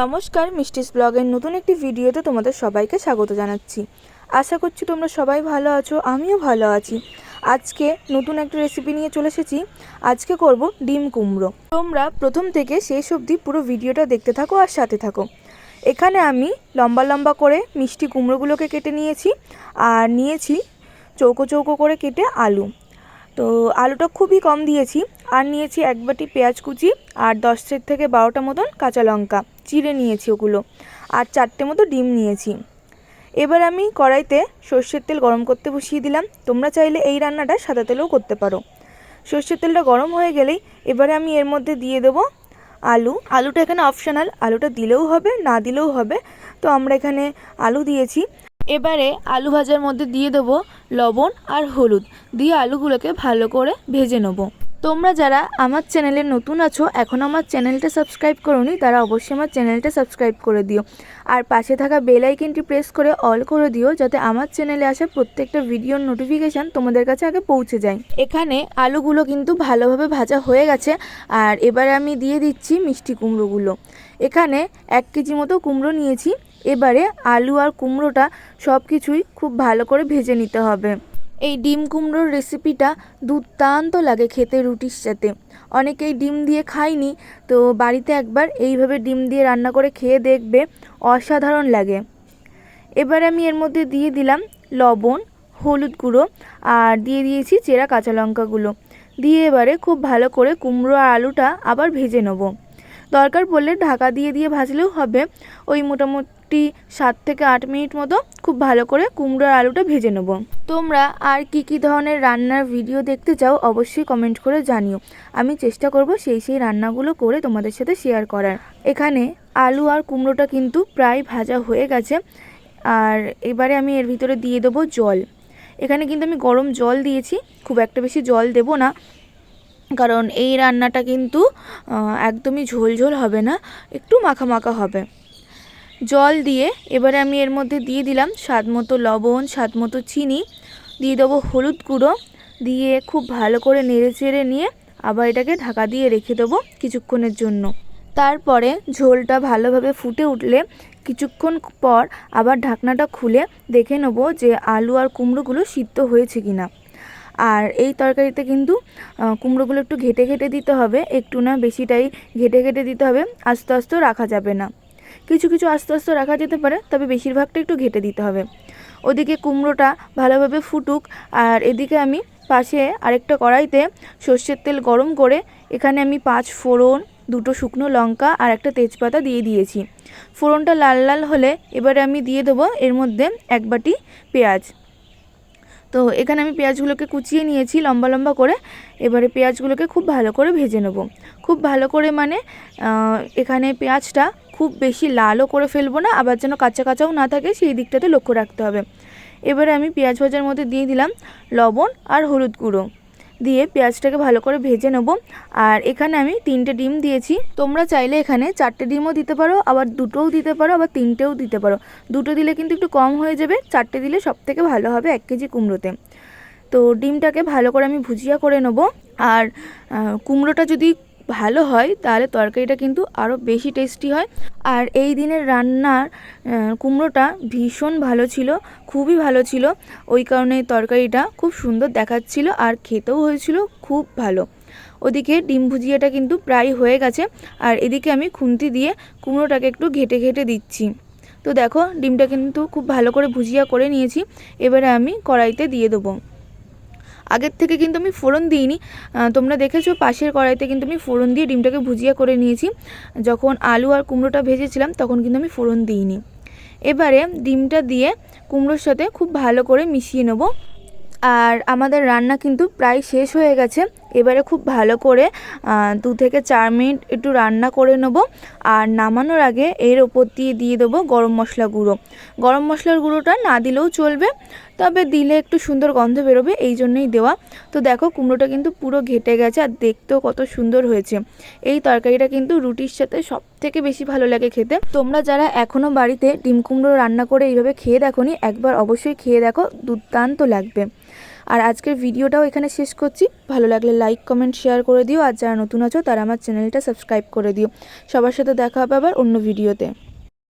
নমস্কার, মিষ্টিস ব্লগের নতুন একটি ভিডিওতে তোমাদের সবাইকে স্বাগত জানাচ্ছি। আশা করছি তোমরা সবাই ভালো আছো, আমিও ভালো আছি। আজকে নতুন একটা রেসিপি নিয়ে চলে এসেছি। আজকে করব ডিম কুমড়ো। তোমরা প্রথম থেকে শেষ অবধি পুরো ভিডিওটা দেখতে থাকো আর সাথে থাকো। এখানে আমি লম্বা লম্বা করে মিষ্টি কুমড়োগুলোকে কেটে নিয়েছি আর নিয়েছি চৌকো চৌকো করে কেটে আলু। তো আলুটা খুবই কম দিয়েছি। আর নিয়েছি এক বাটি পেঁয়াজ কুচি আর দশের থেকে বারোটা মতন কাঁচা লঙ্কা। চিড়ে নিয়েছি ওগুলো। আর চারটে মতো ডিম নিয়েছি। এবার আমি কড়াইতে সর্ষের তেল গরম করতে বসিয়ে দিলাম। তোমরা চাইলে এই রান্নাটা সাদা তেলেও করতে পারো। সর্ষের তেলটা গরম হয়ে গেলেই এবারে আমি এর মধ্যে দিয়ে দেবো আলু। আলুটা এখানে অপশনাল। আলুটা দিলেও হবে, না দিলেও হবে। তো আমরা এখানে আলু দিয়েছি। এবারে আলু ভাজার মধ্যে দিয়ে দেবো লবণ আর হলুদ। দিয়ে আলুগুলোকে ভালো করে ভেজে নেব। তোমরা যারা আমার চ্যানেলে নতুন আছো, এখন আমার চ্যানেলটা সাবস্ক্রাইব করোনি, তারা অবশ্যই আমার চ্যানেলটা সাবস্ক্রাইব করে দিও। আর পাশে থাকা বেল আইকনটি প্রেস করে অল করে দিও, যাতে আমার চ্যানেলে আসা প্রত্যেকটা ভিডিওর নোটিফিকেশান তোমাদের কাছে আগে পৌঁছে যায়। এখানে আলুগুলো কিন্তু ভালোভাবে ভাজা হয়ে গেছে, আর এবারে আমি দিয়ে দিচ্ছি মিষ্টি কুমড়োগুলো। এখানে এক কেজি মতো কুমড়ো নিয়েছি, এবারে আলু আর কুমড়োটা সব কিছুই খুব ভালো করে ভেজে নিতে হবে। এই ডিম কুমড়োর রেসিপিটা দুর্দান্ত লাগে খেতে রুটির সাথে। অনেকেই ডিম দিয়ে খায়নি, তো বাড়িতে একবার এইভাবে ডিম দিয়ে রান্না করে খেয়ে দেখবে, অসাধারণ লাগে। এবার আমি এর মধ্যে দিয়ে দিলাম লবণ, হলুদ গুঁড়ো আর দিয়ে দিয়েছি চেরা কাঁচা লঙ্কাগুলো। দিয়ে এবারে খুব ভালো করে কুমড়ো আর আলুটা আবার ভেজে নেব। দরকার পড়লে ঢাকা দিয়ে দিয়ে ভাজলেও হবে। ওই মোটামুটি সাত থেকে আট মিনিট মতো খুব ভালো করে কুমড়ো আর আলুটা ভেজে নেব। তোমরা আর কি কি ধরনের রান্নার ভিডিও দেখতে চাও অবশ্যই কমেন্ট করে জানিও। আমি চেষ্টা করব সেই সেই রান্নাগুলো করে তোমাদের সাথে শেয়ার করার। এখানে আলু আর কুমড়োটা কিন্তু প্রায় ভাজা হয়ে গেছে। আর এবারে আমি এর ভিতরে দিয়ে দেবো জল। এখানে কিন্তু আমি গরম জল দিয়েছি। খুব একটা বেশি জল দেব না। কারণ এই রান্নাটা কিন্তু একদমই ঝোল ঝোল হবে না, একটু মাখা মাখা হবে। জল দিয়ে এবারে আমি এর মধ্যে দিয়ে দিলাম স্বাদ মতো লবণ, স্বাদ মতো চিনি, দিয়ে দেবো হলুদ গুঁড়ো, দিয়ে খুব ভালো করে নেড়ে চেড়ে নিয়ে আবার এটাকে ঢাকা দিয়ে রেখে দেবো কিছুক্ষণের জন্য। তারপরে ঝোলটা ভালোভাবে ফুটে উঠলে কিছুক্ষণ পর আবার ঢাকনাটা খুলে দেখে নেব যে আলু আর কুমড়োগুলো সিদ্ধ হয়েছে কিনা। আর এই তরকারিতে কিন্তু কুমড়োগুলো একটু ঘেটে ঘেটে দিতে হবে, একটু না বেশিটাই ঘেটে ঘেটে দিতে হবে, আস্তে আস্তেও রাখা যাবে না। কিছু কিছু আস্তে আস্তে রাখা যেতে পারে, তবে বেশিরভাগটা একটু ঘেটে দিতে হবে। ওদিকে কুমড়োটা ভালোভাবে ফুটুক, আর এদিকে আমি পাশে আরেকটা কড়াইতে সর্ষের তেল গরম করে, এখানে আমি পাঁচ ফোড়ন, দুটো শুকনো লঙ্কা আর একটা তেজপাতা দিয়ে দিয়েছি। ফোড়নটা লাল লাল হলে এবারে আমি দিয়ে দেবো এর মধ্যে এক বাটি পেঁয়াজ। তো এখানে আমি পেঁয়াজগুলোকে কুচিয়ে নিয়েছি লম্বা লম্বা করে। এবারে পেঁয়াজগুলোকে খুব ভালো করে ভেজে নেব। খুব ভালো করে মানে এখানে পেঁয়াজটা খুব বেশি লালও করে ফেলব না, আবার যেন কাঁচা কাঁচাও না থাকে সেই দিকটাতে লক্ষ্য রাখতে হবে। এবারে আমি পেঁয়াজ ভাজার মধ্যে দিয়ে দিলাম লবণ আর হলুদ গুঁড়ো। দিয়ে পেঁয়াজটাকে ভালো করে ভেজে নেব। আর এখানে আমি তিনটে ডিম দিয়েছি। তোমরা চাইলে এখানে চারটে ডিমও দিতে পারো, আবার দুটোও দিতে পারো, আবার তিনটেও দিতে পারো। দুটো দিলে কিন্তু একটু কম হয়ে যাবে, চারটে দিলে সব থেকে ভালো হবে এক কেজি কুমড়োতে। তো ডিমটাকে ভালো করে আমি ভুজিয়া করে নেব। আর কুমড়োটা যদি ভালো হয়, তাহলে তরকারিটা কিন্তু আরও বেশি টেস্টি হয়। আর এই দিনের রান্নার কুমড়োটা ভীষণ ভালো ছিল, খুবই ভালো ছিল। ওই কারণে তরকারিটা খুব সুন্দর দেখাচ্ছিল আর খেতেও হয়েছিল খুব ভালো। ওদিকে ডিম ভুজিয়াটা কিন্তু প্রায় হয়ে গেছে, আর এদিকে আমি খুন্তি দিয়ে কুমড়োটাকে একটু ঘেটে ঘেটে দিচ্ছি। তো দেখো, ডিমটা কিন্তু খুব ভালো করে ভুজিয়া করে নিয়েছি, এবারে আমি কড়াইতে দিয়ে দেবো। আগের থেকে কিন্তু আমি ফোড়ন দিইনি। তোমরা দেখেছ পাশের কড়াইতে কিন্তু আমি ফোড়ন দিয়ে ডিমটাকে ভুজিয়া করে নিয়েছি। যখন আলু আর কুমড়োটা ভেজেছিলাম তখন কিন্তু আমি ফোড়ন দিইনি। এবারে ডিমটা দিয়ে কুমড়োর সাথে খুব ভালো করে মিশিয়ে নেব। আর আমাদের রান্না কিন্তু প্রায় শেষ হয়ে গেছে। এবারে খুব ভালো করে দু থেকে চার মিনিট একটু রান্না করে নেব। আর নামানোর আগে এর ওপর দিয়ে দিয়ে দেবো গরম মশলা গুঁড়ো। গরম মশলার গুঁড়োটা না দিলেও চলবে, তবে দিলে একটু সুন্দর গন্ধ বেরোবে, এই জন্যই দেওয়া। তো দেখো কুমড়োটা কিন্তু পুরো ঘেটে গেছে, আর দেখতেও কত সুন্দর হয়েছে। এই তরকারিটা কিন্তু রুটির সাথে সব থেকে বেশি ভালো লাগে খেতে। তোমরা যারা এখনও বাড়িতে ডিম কুমড়ো রান্না করে এইভাবে খেয়ে দেখো একবার অবশ্যই খেয়ে দেখো, দুর্দান্ত লাগবে। আর আজকের ভিডিওটাও এখানে শেষ করছি। ভালো লাগলে লাইক কমেন্ট শেয়ার করে দিও। আর যারা নতুন আছো, তারা আমার চ্যানেলটা সাবস্ক্রাইব করে দিও। সবার সাথে দেখা হবে আবার অন্য ভিডিওতে